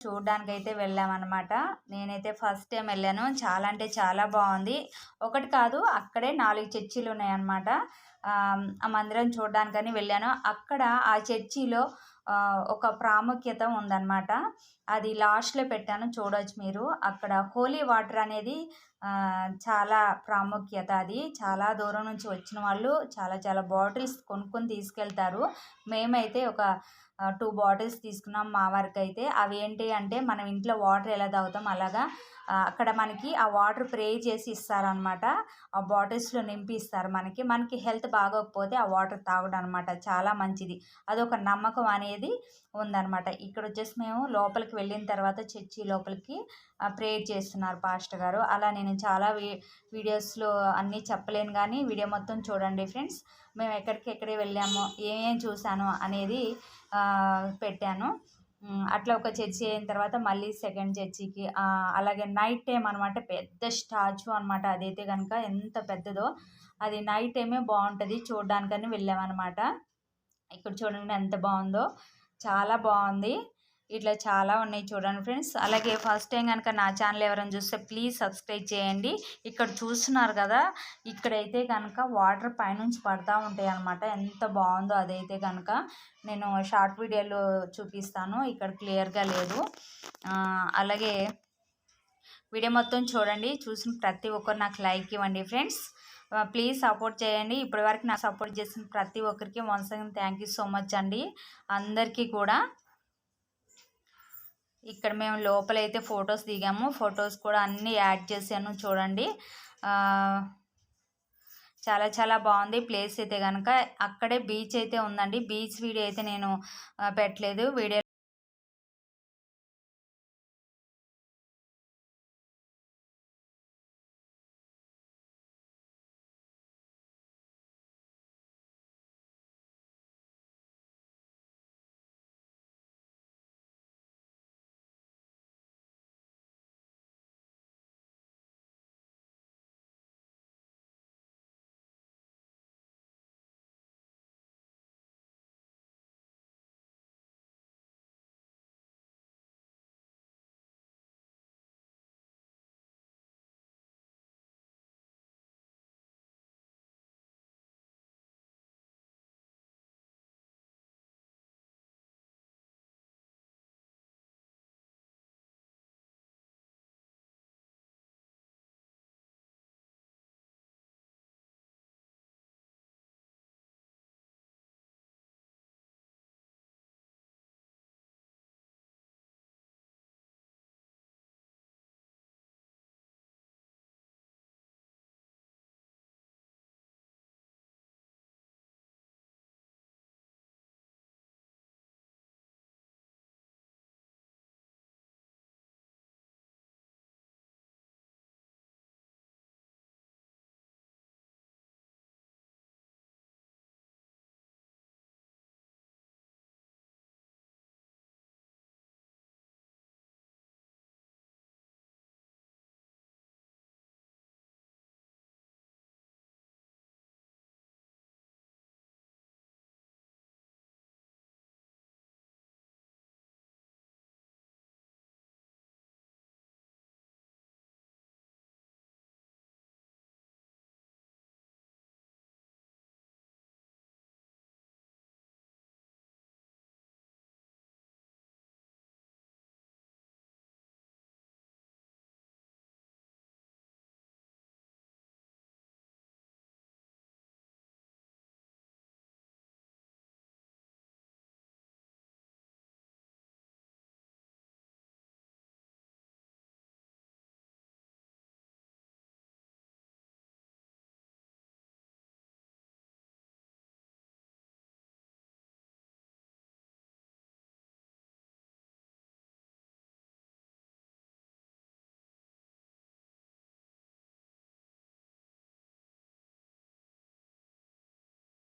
చూడడానికి అయితే వెళ్ళామన్నమాట. నేనైతే ఫస్ట్ టైం వెళ్ళాను. చాలా అంటే చాలా బాగుంది. ఒకటి కాదు అక్కడే నాలుగు చర్చిలు ఉన్నాయన్నమాట ఆ మందిరం చూడడానికని వెళ్ళాను. అక్కడ ఆ చర్చిలో ఒక ప్రాముఖ్యత ఉందన్నమాట. అది లాస్ట్లో పెట్టాను చూడవచ్చు మీరు. అక్కడ హోలీ వాటర్ అనేది చాలా ప్రాముఖ్యత అది. చాలా దూరం నుంచి వచ్చిన వాళ్ళు చాలా చాలా బాటిల్స్ కొనుక్కొని తీసుకెళ్తారు. మేమైతే ఒక టూ బాటిల్స్ తీసుకున్నాం మా వరకు అయితే అవి ఏంటి అంటే మనం ఇంట్లో వాటర్ ఎలా తాగుతాం అలాగా అక్కడ మనకి ఆ వాటర్ ప్రే చేసి ఇస్తారనమాట ఆ బాటిల్స్లో నింపి ఇస్తారు మనకి. మనకి హెల్త్ బాగోకపోతే ఆ వాటర్ తాగడం అనమాట చాలా మంచిది. అదొక నమ్మకం అనేది ఉందన్నమాట. ఇక్కడ వచ్చేసి మేము లోపలికి వెళ్ళిన తర్వాత చర్చి లోపలికి ప్రేయర్ చేస్తున్నారు పాస్టర్ గారు. అలా నేను చాలా వీ వీడియోస్లో అన్నీ చెప్పలేను కానీ వీడియో మొత్తం చూడండి ఫ్రెండ్స్ మేము ఎక్కడికి ఎక్కడే వెళ్ళాము ఏమేం చూసాను అనేది పెట్టాను. అట్లా ఒక చర్చి అయిన తర్వాత మళ్ళీ సెకండ్ చర్చికి అలాగే నైట్ టైం అనమాట పెద్ద స్టాచ్యూ అనమాట అదైతే కనుక ఎంత పెద్దదో అది నైట్ టైమే బాగుంటుంది చూడడానికని వెళ్ళామన్నమాట. ఇక్కడ చూడండి ఎంత బాగుందో చాలా బాగుంది. ఇట్లా చాలా ఉన్నాయి చూడండి ఫ్రెండ్స్. అలాగే ఫస్ట్ టైం కనుక నా ఛానల్ ఎవరైనా చూస్తే ప్లీజ్ సబ్స్క్రైబ్ చేయండి. ఇక్కడ చూస్తున్నారు కదా ఇక్కడైతే కనుక వాటర్ పైనుంచి పడతా ఉంటాయి అనమాట ఎంత బాగుందో అదైతే కనుక నేను షార్ట్ వీడియోలో చూపిస్తాను. ఇక్కడ క్లియర్గా లేదు. అలాగే వీడియో మొత్తం చూడండి. చూసిన ప్రతి ఒక్కరు నాకు లైక్ ఇవ్వండి ఫ్రెండ్స్. ప్లీజ్ సపోర్ట్ చేయండి. ఇప్పటివరకు నాకు సపోర్ట్ చేసిన ప్రతి ఒక్కరికి once again thank you so much అండి. అందరికీ కూడా ఇక్కడ మేము లోపలైతే ఫొటోస్ దిగాము. ఫొటోస్ కూడా అన్నీ యాడ్ చేశాను చూడండి. చాలా చాలా బాగుంది ప్లేస్ అయితే కనుక అక్కడే బీచ్ అయితే ఉందండి. బీచ్ వీడియో అయితే నేను పెట్టలేదు. వీడియో